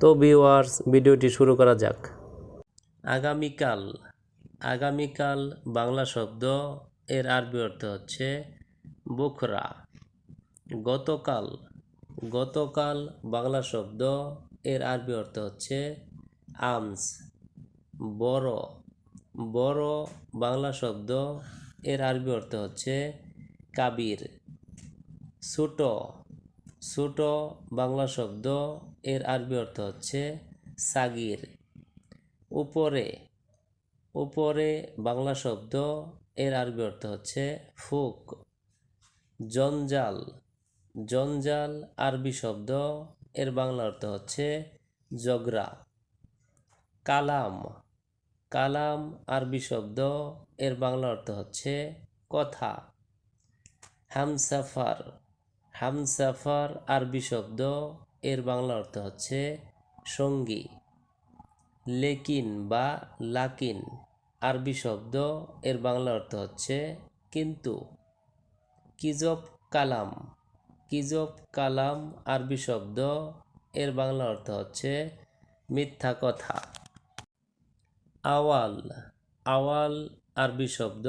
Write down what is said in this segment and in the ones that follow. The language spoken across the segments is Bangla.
তো ভিউয়ার্স, ভিডিওটি শুরু করা যাক। আগামীকাল আগামীকাল বাংলা শব্দ, এর আরবি অর্থ হচ্ছে বুখরা। গতকাল গতকাল বাংলা শব্দ, এর আরবি অর্থ হচ্ছে আমস। বড় বড় বাংলা শব্দ, এর আরবি অর্থ হচ্ছে কাবির। ছোট ছোট বাংলা শব্দ, এর আরবি অর্থ হচ্ছে সাগির। উপরে উপরে বাংলা শব্দ, এর আরবি অর্থ হচ্ছে ফুক। জঞ্জাল জঞ্জাল আরবি শব্দ, এর বাংলা অর্থ হচ্ছে জগরা। কালাম কালাম আরবি শব্দ, এর বাংলা অর্থ হচ্ছে কথা। হামসাফার হামসাফার আরবি শব্দ, এর বাংলা অর্থ হচ্ছে সঙ্গী। লেকিন বা লাকিন, আরবি শব্দ, এর বাংলা অর্থ হচ্ছে কিন্তু। কিজব কালাম কিজব কালাম আরবি শব্দ, এর বাংলা অর্থ হচ্ছে মিথ্যা কথা। আওয়াল আওয়াল আরবি শব্দ,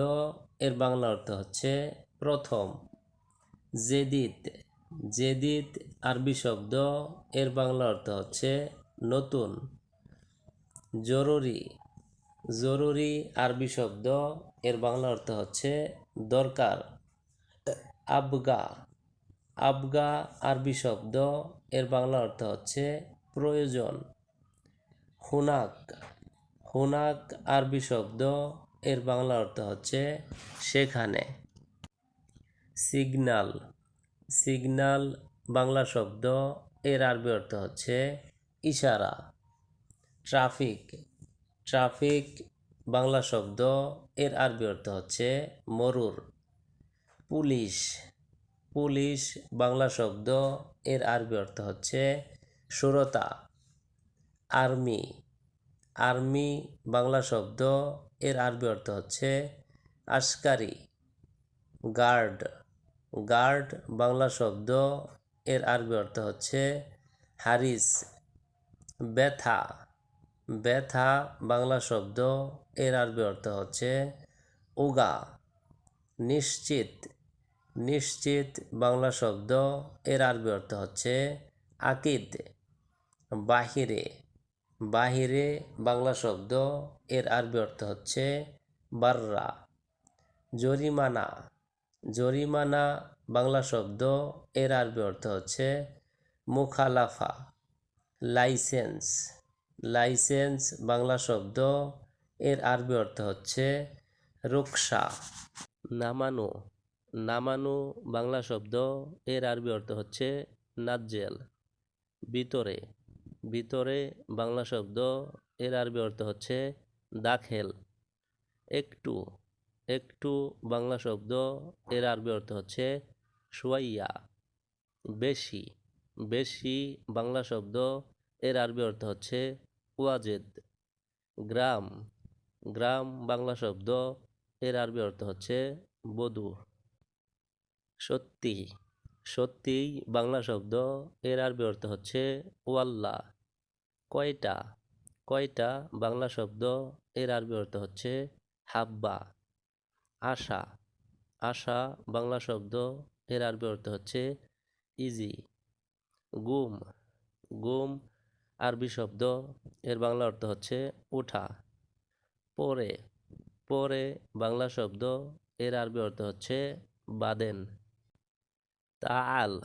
এর বাংলা অর্থ হচ্ছে প্রথম। জেদিদ জেদিদ আরবি শব্দ, এর বাংলা অর্থ হচ্ছে নতুন। জরুরি জরুরি আরবি শব্দ, এর বাংলা অর্থ হচ্ছে দরকার। আবগা আবগা আরবি শব্দ, এর বাংলা অর্থ হচ্ছে প্রয়োজন। হুনাক হুনাক আরবি শব্দ, এর বাংলা অর্থ হচ্ছে সেখানে। সিগনাল। সিগনাল, বাংলা শব্দ, এর আরবি অর্থ হচ্ছে ইশারা। ট্রাফিক। ট্রাফিক, বাংলা শব্দ, এর আরবি অর্থ হচ্ছে মরুর। পুলিশ। পুলিশ, বাংলা শব্দ, এর আরবি অর্থ হচ্ছে সুরতা। আর্মি। আর্মি, বাংলা শব্দ, এর আরবি অর্থ হচ্ছে আশকারি। গার্ড। গার্ড বাংলা শব্দ এর আরবি অর্থ হচ্ছে হারিস। ব্যথা। ব্যথা বাংলা শব্দ এর আরবি অর্থ হচ্ছে উগা। নিশ্চিত। নিশ্চিত বাংলা শব্দ এর আরবি অর্থ হচ্ছে আকিদ। বাহিরে। বাহিরে বাংলা শব্দ এর আরবি অর্থ হচ্ছে বাররা। জরিমানা। জরিমানা, বাংলা শব্দ, এর আরবি অর্থ হচ্ছে মুখালাফা, লাইসেন্স। লাইসেন্স, বাংলা শব্দ, এর আরবি অর্থ হচ্ছে রুকসা, নামানো। নামানো, বাংলা শব্দ, এর আরবি অর্থ হচ্ছে নাজ্জেল, ভিতরে। ভিতরে, বাংলা শব্দ, এর আরবি অর্থ হচ্ছে দাখেল। একটু একটু বাংলা শব্দ, এর আরবি অর্থ হচ্ছে সোয়াইয়া। বেশি বেশি বাংলা শব্দ, এর আরবি অর্থ হচ্ছে ওয়াজেদ। গ্রাম গ্রাম বাংলা শব্দ, এর আরবি অর্থ হচ্ছে বধূ। সত্যি সত্যিই বাংলা শব্দ, এর আরবি অর্থ হচ্ছে ওয়াল্লা। কয়টা কয়টা বাংলা শব্দ, এর আরবি অর্থ হচ্ছে হাব্বা। আশা। আশা, বাংলা শব্দ, এর আরবি অর্থ হচ্ছে ইজি গুম। গুম, আরবি শব্দ, এর বাংলা অর্থ হচ্ছে উঠা পরে। পরে, বাংলা শব্দ, এর আরবি অর্থ হচ্ছে বাদেন। তাআল।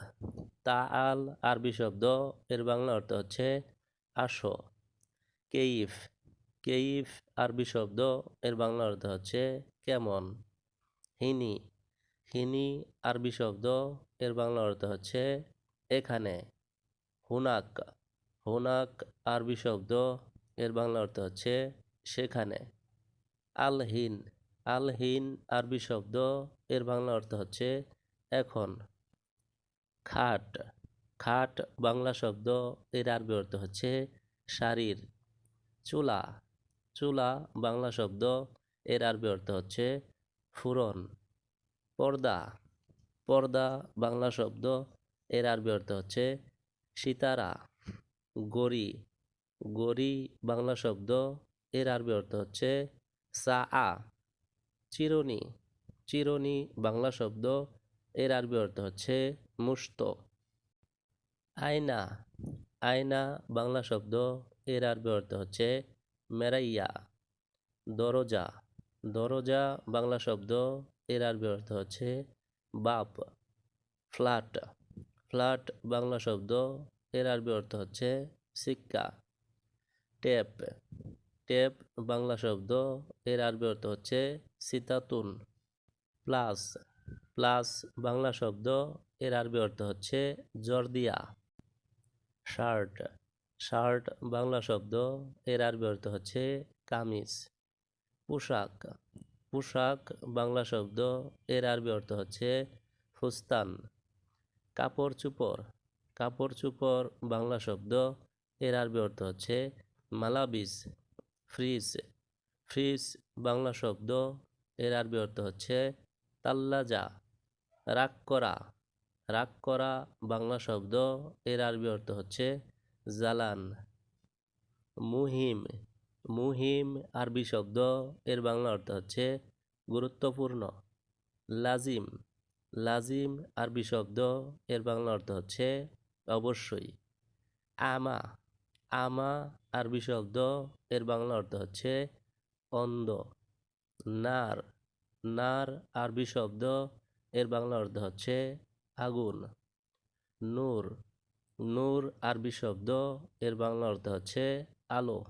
তাআল, আরবি শব্দ, এর বাংলা অর্থ হচ্ছে আসো। কেইফ। কেইফ, আরবি শব্দ, এর বাংলা অর্থ হচ্ছে কেমন? হিনি হিনি আরবি শব্দ, এর বাংলা অর্থ হচ্ছে এখানে। হুনাক হুনাক আরবি শব্দ, এর বাংলা অর্থ হচ্ছে সেখানে। আলহিন আলহিন আরবি শব্দ, এর বাংলা অর্থ হচ্ছে এখন। খাট খাট বাংলা শব্দ, এর আরবি অর্থ হচ্ছে শারীর। চুলা চুলা বাংলা শব্দ এর আরবি অর্থ হচ্ছে ফুরন, পর্দা পর্দা বাংলা শব্দ। এর আরবি অর্থ হচ্ছে সিতারা, গড়ি গড়ি বাংলা শব্দ। এর আরবি অর্থ হচ্ছে সা আ চিরুনি চিরুনি বাংলা শব্দ। এর আরবি অর্থ হচ্ছে মুস্ত। আয়না আয়না বাংলা শব্দ। এর আরবি অর্থ হচ্ছে মেরাইয়া, দরজা দরজা, বাংলা শব্দ এর আরবি অর্থ হচ্ছে বাপ, ফ্ল্যাট ফ্ল্যাট, বাংলা শব্দ এর আরবি অর্থ হচ্ছে সিক্কা, টেপ টেপ, বাংলা শব্দ এর আরবি অর্থ হচ্ছে সিতাতুন, প্লাস প্লাস, বাংলা শব্দ এর আরবি অর্থ হচ্ছে জর্দিয়া, শার্ট শার্ট, বাংলা শব্দ এর আরবি অর্থ হচ্ছে কামিজ। পোশাক। পোশাক, বাংলা শব্দ, এর আরবি অর্থ হচ্ছে ফুস্তান। কাপড় চুপড়। কাপড় চুপড়, বাংলা শব্দ, এর আরবি অর্থ হচ্ছে মালাবিস, ফ্রিজ। ফ্রিজ, বাংলা শব্দ, এর আরবি অর্থ হচ্ছে তাল্লাজা, রাগ করা। রাগ করা, বাংলা শব্দ, এর আরবি অর্থ হচ্ছে জালান মুহিম। মুহিম আরবি শব্দ। এর বাংলা অর্থ হচ্ছে গুরুত্বপূর্ণ। লাজিম লাজিম আরবি শব্দ। এর বাংলা অর্থ হচ্ছে অবশ্যই। আমা আমা আরবি শব্দ। এর বাংলা অর্থ হচ্ছে অন্ধ। নার নার আরবি শব্দ। এর বাংলা অর্থ হচ্ছে আগুন। নূর নূর আরবি শব্দ। এর বাংলা অর্থ হচ্ছে আলো।